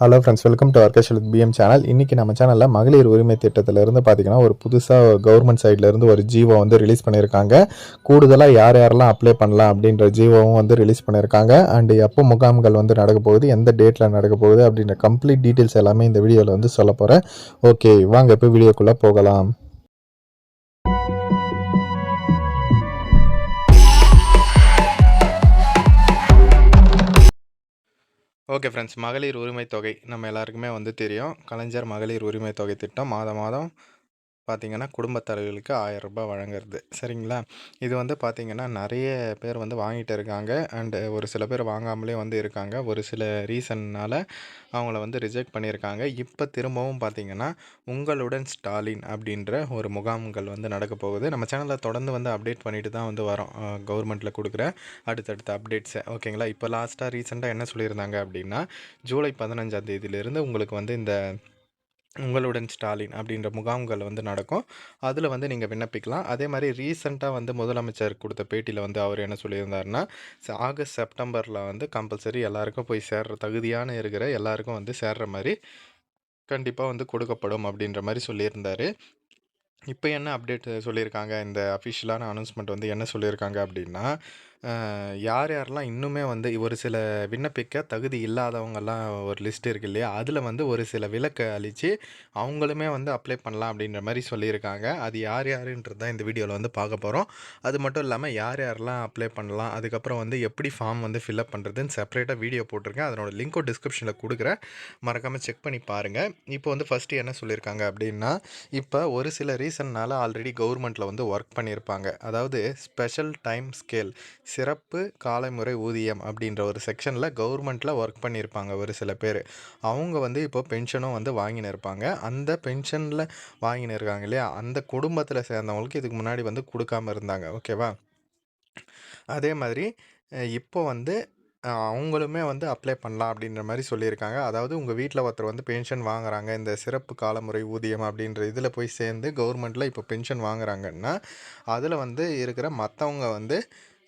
Hello friends welcome to ஆர்கேஷல் PM channel இன்றைக்கி நம்ம சேனலில் மகளிர் உரிமை திட்டத்திலிருந்து பார்த்தீங்கன்னா ஒரு புதுசாக கவர்மெண்ட் சைட்லேருந்து ஒரு ஜீவோ வந்து ரிலீஸ் பண்ணியிருக்காங்க கூடுதலாக யார் யாரெல்லாம் அப்ளை பண்ணலாம் அப்படின்ற ஜீவோவும் வந்து ரிலீஸ் பண்ணியிருக்காங்க அண்ட் எப்போ முகாம்கள் வந்து நடக்க போகுது எந்த டேட்டில் நடக்க போகுது அப்படின்ற கம்ப்ளீட் டீட்டெயில்ஸ் எல்லாமே இந்த வீடியோவில் வந்து சொல்ல போகிறேன் ஓகே வாங்க இப்போ வீடியோக்குள்ளே போகலாம். ஓகே ஃப்ரெண்ட்ஸ் மகளிர் உரிமை தொகை நம்ம எல்லாருக்குமே வந்து தெரியும். கலைஞர் மகளிர் உரிமை தொகை திட்டம் மாதம் மாதம் பார்த்தீங்கன்னா குடும்பத் தலைவர்களுக்கு ஆயிரம் ரூபாய் வழங்குறது. சரிங்களா? இது வந்து பார்த்திங்கன்னா நிறைய பேர் வந்து வாங்கிட்டு இருக்காங்க. அண்டு ஒரு சில பேர் வாங்காமலே வந்து இருக்காங்க. ஒரு சில ரீசன்னால் அவங்கள வந்து ரிஜெக்ட் பண்ணியிருக்காங்க. இப்போ திரும்பவும் பார்த்திங்கன்னா உங்களுடன் ஸ்டாலின் அப்படின்ற ஒரு முகாம்கள் வந்து நடக்க போகுது. நம்ம சேனலில் தொடர்ந்து வந்து அப்டேட் பண்ணிட்டு தான் வந்து வரோம். கவர்மெண்ட்டில் கொடுக்குற அடுத்தடுத்த அப்டேட்ஸை. ஓகேங்களா? இப்போ லாஸ்ட்டாக ரீசெண்டாக என்ன சொல்லியிருந்தாங்க அப்படின்னா ஜூலை பதினஞ்சாம் தேதியிலிருந்து உங்களுக்கு வந்து இந்த உங்களுடன் ஸ்டாலின் அப்படின்ற முகாம்கள் வந்து நடக்கும். அதில் வந்து நீங்கள் விண்ணப்பிக்கலாம். அதே மாதிரி ரீசெண்டாக வந்து முதலமைச்சர் கொடுத்த பேட்டியில் வந்து அவர் என்ன சொல்லியிருந்தாருன்னா ஆகஸ்ட் செப்டம்பரில் வந்து கம்பல்சரி எல்லாருக்கும் போய் சேர்ற தகுதியான இருக்கிற எல்லாருக்கும் வந்து சேர்ற மாதிரி கண்டிப்பாக வந்து கொடுக்கப்படும் அப்படின்ற மாதிரி சொல்லியிருந்தார். இப்போ என்ன அப்டேட் சொல்லியிருக்காங்க? இந்த அஃபிஷியலான அனௌன்ஸ்மெண்ட் வந்து என்ன சொல்லியிருக்காங்க அப்படின்னா யார் யாரெல்லாம் இன்னுமே வந்து ஒரு சில விண்ணப்பிக்க தகுதி இல்லாதவங்கெல்லாம் ஒரு லிஸ்ட் இருக்கு இல்லையா? அதில் வந்து ஒரு சில விலக்கு அளித்து அவங்களுமே வந்து அப்ளை பண்ணலாம் அப்படின்ற மாதிரி சொல்லியிருக்காங்க. அது யார் யாருன்றது தான் இந்த வீடியோவில் வந்து பார்க்க போகிறோம் அது மட்டும் இல்லாமல் யார் யாரெல்லாம் அப்ளை பண்ணலாம் அதுக்கப்புறம் வந்து எப்படி ஃபார்ம் வந்து ஃபில்அப் பண்ணுறதுன்னு செப்பரேட்டாக வீடியோ போட்டிருக்கேன். அதனோட லிங்க்கும் டிஸ்கிரிப்ஷனில் கொடுக்குறேன். மறக்காமல் செக் பண்ணி பாருங்கள் இப்போ வந்து ஃபஸ்ட்டு என்ன சொல்லியிருக்காங்க அப்படின்னா இப்போ ஒரு சில ரீசன்னால் ஆல்ரெடி கவர்மெண்ட்டில் வந்து ஒர்க் பண்ணியிருப்பாங்க. அதாவது ஸ்பெஷல் டைம் ஸ்கேல் சிறப்பு காலைமுறை ஊதியம் அப்படின்ற ஒரு செக்ஷனில் கவர்மெண்ட்டில் ஒர்க் பண்ணியிருப்பாங்க ஒரு சில பேர். அவங்க வந்து இப்போ பென்ஷனும் வந்து வாங்கின்னு இருப்பாங்க. அந்த பென்ஷனில் வாங்கின்னு இருக்காங்க இல்லையா? அந்த குடும்பத்தில் சேர்ந்தவங்களுக்கு இதுக்கு முன்னாடி வந்து கொடுக்காம இருந்தாங்க. ஓகேவா அதே மாதிரி இப்போ வந்து அவங்களுமே வந்து அப்ளை பண்ணலாம் அப்படின்ற மாதிரி சொல்லியிருக்காங்க. அதாவது உங்கள் வீட்டில் ஒருத்தர் வந்து பென்ஷன் வாங்குறாங்க இந்த சிறப்பு காலமுறை ஊதியம் அப்படின்ற இதில் போய் சேர்ந்து கவர்மெண்ட்டில் இப்போ பென்ஷன் வாங்குறாங்கன்னா அதில் வந்து இருக்கிற மற்றவங்க வந்து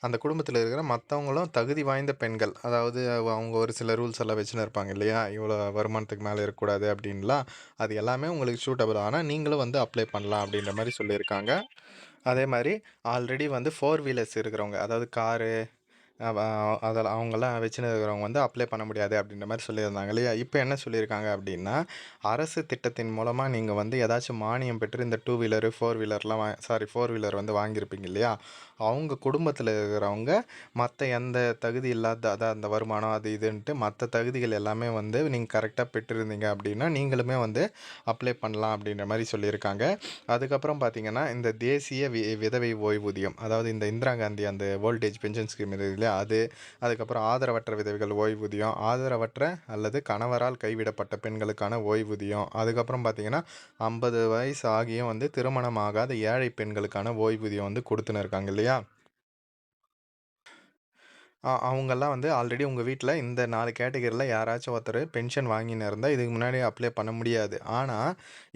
அந்த குடும்பத்தில் இருக்கிற மற்றவங்களும் தகுதி வாய்ந்த பெண்கள். அதாவது அவ- அவங்க ஒரு சில ரூல்ஸ் எல்லாம் வச்சுன்னு இருப்பாங்க இல்லையா? இவ்வளோ வருமானத்துக்கு மேலே இருக்கக்கூடாது அப்படின்லாம் அது எல்லாமே உங்களுக்கு சூட்டபிள் ஆனால் நீங்களும் வந்து அப்ளை பண்ணலாம் அப்படின்ற மாதிரி சொல்லியிருக்காங்க. அதே மாதிரி ஆல்ரெடி வந்து ஃபோர் வீலர்ஸ் இருக்கிறவங்க அதாவது காரு அதில் அவங்கெல்லாம் வச்சுன்னு இருக்கிறவங்க வந்து அப்ளை பண்ண முடியாது அப்படின்ற மாதிரி சொல்லியிருந்தாங்க இல்லையா? இப்போ என்ன சொல்லியிருக்காங்க அப்படின்னா அரசு திட்டத்தின் மூலமாக நீங்கள் வந்து ஏதாச்சும் மானியம் பெற்று இந்த டூ வீலரு ஃபோர் வீலர்லாம் வா சாரி ஃபோர் வீலர் வந்து வாங்கியிருப்பீங்க இல்லையா? அவங்க குடும்பத்தில் இருக்கிறவங்க மற்ற எந்த தகுதி இல்லாத அதான் அந்த வருமானம் அது இதுன்ட்டு மற்ற தகுதிகள் எல்லாமே வந்து நீங்கள் கரெக்டாக பெற்றிருந்தீங்க அப்படின்னா நீங்களுமே வந்து அப்ளை பண்ணலாம் அப்படின்ற மாதிரி சொல்லியிருக்காங்க. அதுக்கப்புறம் பார்த்தீங்கன்னா இந்த தேசிய வி விதவை ஓய்வூதியம் அதாவது இந்த இந்திரா காந்தி அந்த ஓல்டேஜ் பென்ஷன் ஸ்கீம் இது இல்லையா? அது அதுக்கப்புறம் ஆதரவற்ற விதவைகள் ஓய்வூதியம் ஆதரவற்ற அல்லது கணவரால் கைவிடப்பட்ட பெண்களுக்கான ஓய்வூதியம். அதுக்கப்புறம் பார்த்தீங்கன்னா ஐம்பது வயசு ஆகியும் வந்து திருமணமாகாத ஏழை பெண்களுக்கான ஓய்வூதியம் வந்து கொடுத்துன்னு இருக்காங்க இல்லையா? அ அவங்கெல்லாம் வந்து ஆல்ரெடி உங்கள் வீட்டில் இந்த நாலு கேட்டகரியில் யாராச்சும் ஒருத்தர் பென்ஷன் வாங்கின்னு இருந்தால் இதுக்கு முன்னாடி அப்ளை பண்ண முடியாது. ஆனால்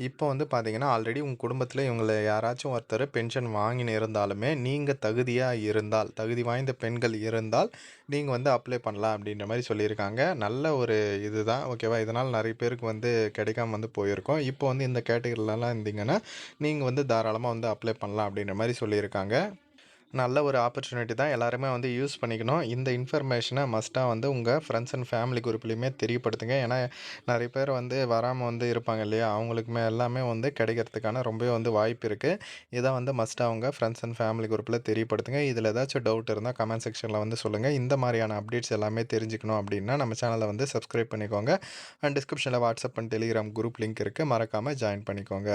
இப்போ வந்து பார்த்தீங்கன்னா ஆல்ரெடி உங்கள் குடும்பத்தில் இவங்கள யாராச்சும் ஒருத்தர் பென்ஷன் வாங்கின்னு இருந்தாலுமே நீங்கள் தகுதியாக இருந்தால் தகுதி வாய்ந்த பெண்கள் இருந்தால் நீங்கள் வந்து அப்ளை பண்ணலாம் அப்படின்ற மாதிரி சொல்லியிருக்காங்க. நல்ல ஒரு இதுதான். ஓகேவா? இதனால் நிறைய பேருக்கு வந்து கிடைக்காம வந்து போயிருக்கோம். இப்போ வந்து இந்த கேட்டகரியிலலாம் இருந்தீங்கன்னா நீங்கள் வந்து தாராளமாக வந்து அப்ளை பண்ணலாம் அப்படின்ற மாதிரி சொல்லியிருக்காங்க. நல்ல ஒரு ஆப்பர்ச்சுனிட்டி தான் எல்லாருமே வந்து யூஸ் பண்ணிக்கணும். இந்த இன்ஃபர்மேஷனை மஸ்ட்டாக வந்து உங்கள் ஃப்ரெண்ட்ஸ் அண்ட் ஃபேமிலி குரூப்லேயுமே தெரியப்படுத்துங்க. ஏன்னா நிறைய பேர் வந்து வராமல் வந்து இருப்பாங்க இல்லையா? அவங்களுக்குமே எல்லாமே வந்து கிடைக்கிறதுக்கான ரொம்பவே வந்து வாய்ப்பு இருக்குது இதை வந்து மஸ்ட்டாக உங்கள் ஃப்ரெண்ட்ஸ் அண்ட் ஃபேமிலி குரூப்பில் தெரியப்படுத்துங்க. இதில் ஏதாச்சும் டவுட் இருந்தால் கமெண்ட் செக்ஷனில் வந்து சொல்லுங்கள் இந்த மாதிரியான அப்டேட்ஸ் எல்லாமே தெரிஞ்சுக்கணும் அப்படின்னா நம்ம சேனலை வந்து சப்ஸ்கிரைப் பண்ணிக்கோங்க. அண்ட் டிஸ்கிரிப்ஷனில் WhatsApp and Telegram group link இருக்குது மறக்காமல் ஜாயின் பண்ணிக்கோங்க.